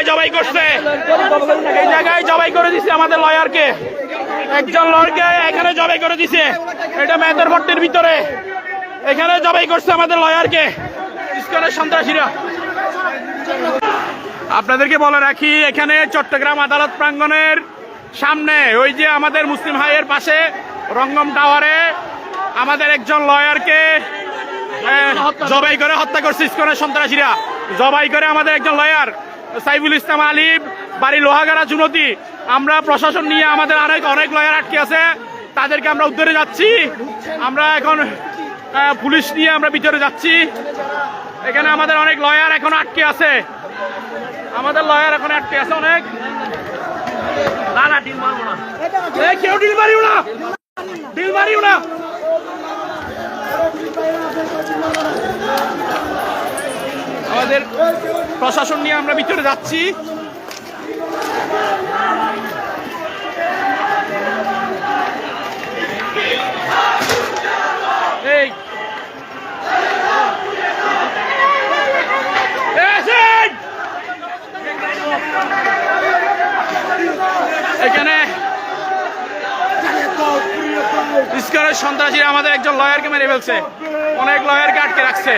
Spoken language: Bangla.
জায়গায় জবাই করছে। এই জায়গায় জবাই করে দিছে আমাদের লয়ারকে। একজন লয়ারকে এখানে জবাই করে দিছে। এটা মেয়েদের ভট্টির ভিতরে। এখানে জবাই করছে আমাদের লয়ারকে। ইস্কনের সন্ত্রাসীরা। আপনাদেরকে বলে রাখি, এখানে চট্টগ্রাম আদালত প্রাঙ্গণের সামনে, ওই যে আমাদের মুসলিম হাইয়ের পাশে রঙ্গম টাওয়ারে আমাদের একজন লয়ারকে জবাই করে হত্যা করছে ইস্কনের সন্ত্রাসীরা। জবাই করে আমাদের একজন লয়ার। সাইফুল ইসলাম আলিম বাড়ি লোহাগাড়া চুনতি আমরা প্রশাসন নিয়ে আমাদের অনেক অনেক লয়ার আটকে আছে। তাদেরকে আমরা উদ্ধারে যাচ্ছি। আমরা এখন পুলিশ নিয়ে আমরা ভিতরে যাচ্ছি। এখানে আমাদের অনেক লয়ার এখন আটকে আছে। আমাদের লয়ার এখন আটকে আছে অনেক। কেউ ডিল মারিও না ডিল মারিও না আমাদের প্রশাসন নিয়ে আমরা ভিতরে যাচ্ছি। এখানে সন্ত্রাসীরা আমাদের একজন লয়ারকে মেরে ফেলছে। অনেক লয়ারকে আটকে রাখছে।